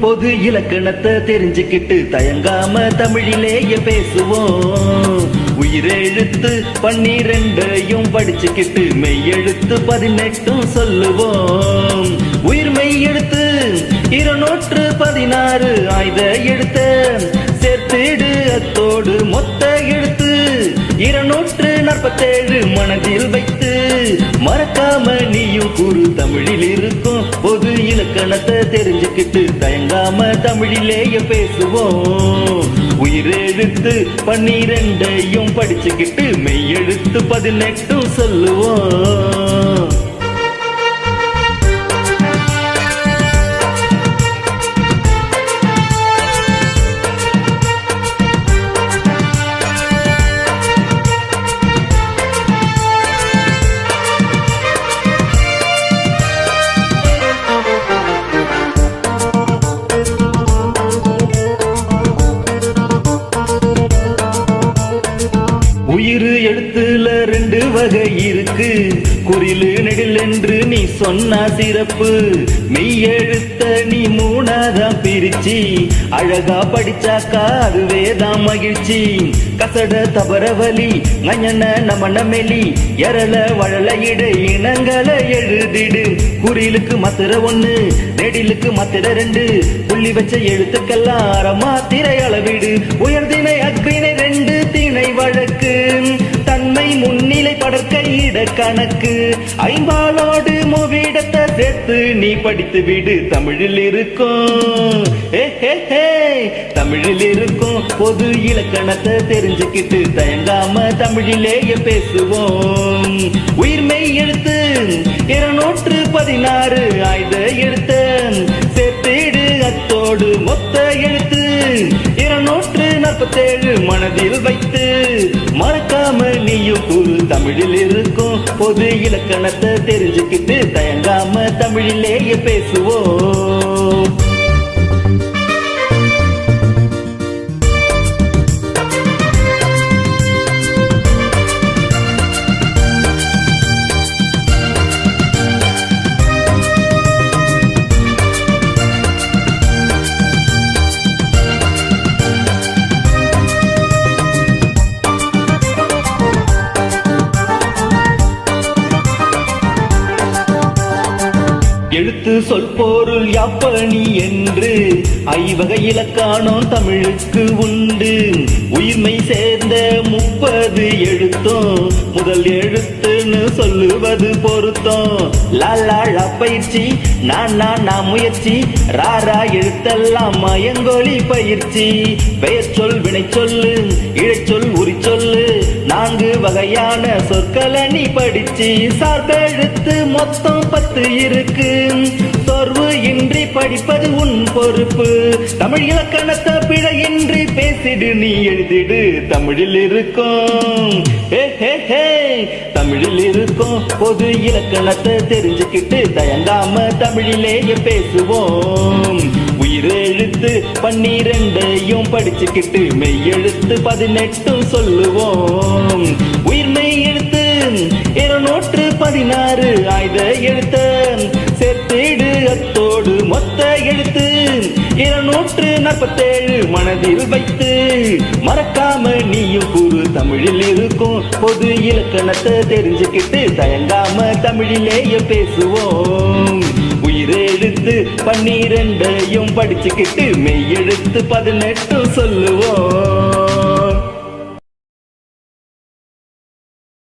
பொது இலக்கணத்தை தெரிஞ்சுக்கிட்டு தயங்காம தமிழிலேயே பேசுவோம். உயிரெழுத்து பன்னிரெண்டையும் படிச்சுக்கிட்டு மெய்யெழுத்து பதினெட்டும் சொல்லுவோம். உயிர் மெய் எழுத்து இருநூற்று பதினாறு ஆயுத எழுத்த சேர்த்திடு அத்தோடு மொத்த இருநூற்று நாற்பத்தேழு மனதில் வைத்து மறக்காம நீயும் கூறு தமிழில் இருக்கும். பொது இலக்கணத்தை தெரிஞ்சுக்கிட்டு தயங்காம தமிழிலேயே பேசுவோம். உயிரெழுத்து பன்னிரெண்டையும் படிச்சுக்கிட்டு மெய்யெழுத்து பதினெட்டும் சொல்லுவோம். இருக்கு. குறிலு நெடில் என்று நீ சொன்ன சிறப்பு. மெய் எழுத்த நீ மூணாதான் பிரிச்சி. அழகா படிச்சாக்கா அதுவே தான் மகிழ்ச்சி. கசட தபரவலி நஞன நமன மெலி எரள வழல இடை இனங்களை எழுதிடு. குறிலுக்கு மத்திர ஒண்ணு நெடிலுக்கு மத்திர ரெண்டு. புள்ளி வச்ச எழுத்துக்கெல்லாம் அறமா திரை அளவிடு. உயர்தினை அக்கினை ரெண்டு திணை வழக்கு. கணக்கு. ஐம்பாலோடு மூவிடத்தை சேர்த்து நீ படித்து விடு தமிழில் இருக்கும். தமிழில் இருக்கும். பொது இலக்கணத்தை தெரிஞ்சுக்கிட்டு தயங்காம தமிழிலேயே பேசுவோம். உயிர்மை எழுத்து இருநூற்று பதினாறு ஆயுத எழுத்து. சேர்த்திடு அத்தோடு மொத்த எழுத்து இருநூற்று நாற்பத்தேழு மனதில் வைத்து மறக்காம நீயும் கூறு தமிழில் இருக்கும். பொது இலக்கணத்தை தெரிஞ்சுக்கிட்டு தயங்காம தமிழிலேயே பேசுவோம். எழுத்து சொல் பொருள் யாப்பணி என்று. ஐவகை இலக்கானம் தமிழுக்கு உண்டு. உயிர்மை சேர்ந்த முப்பது எழுத்தும். செய்வது பொருத்தம். லாலா பயிற்சி. நான் நான் முயற்சி. ராரா எழுத்தெல்லாம் மயங்கொழி பயிற்சி. பெயர் சொல் வினை சொல்லு. இழைச்சொல் உரி சொல்லு. நான்கு வகையான சொற்களை நீ படிச்சு. சார்பெழுத்து மொத்தம் பத்து இருக்கு. சோர்வு இன்றி படிப்பது உன் பொறுப்பு. தமிழ் இலக்கணத்தை பிழையின் பேசிடு நீ எழுதிடு தமிழில் இருக்கும். ஹே ஹே ஹே தமிழில் இருக்கும். பொது இலக்கணத்தை தெரிஞ்சுக்கிட்டு தயங்காம தமிழிலேயே பேசுவோம். உயிரெழுத்து பன்னிரெண்டையும் படிச்சுக்கிட்டு மெய்யெழுத்து பதினெட்டும் சொல்லுவோம். உயிர் மெய் எழுத்து இருநூற்று பதினாறு ஆயுத எழுத்த சேர்த்திடு அத்தோடு மொத்த எழுத்து இருநூற்று நாற்பத்தேழு மனதில் வைத்து மறக்காம நீயும் கூறு தமிழில் இருக்கும். பொது இலக்கணத்தை தெரிஞ்சுக்கிட்டு தயங்காம தமிழிலேயே பேசுவோம். உயிரெழுத்து பன்னிரெண்டையும் படிச்சுக்கிட்டு மெய்யெழுத்து பதினெட்டு சொல்லுவோம்.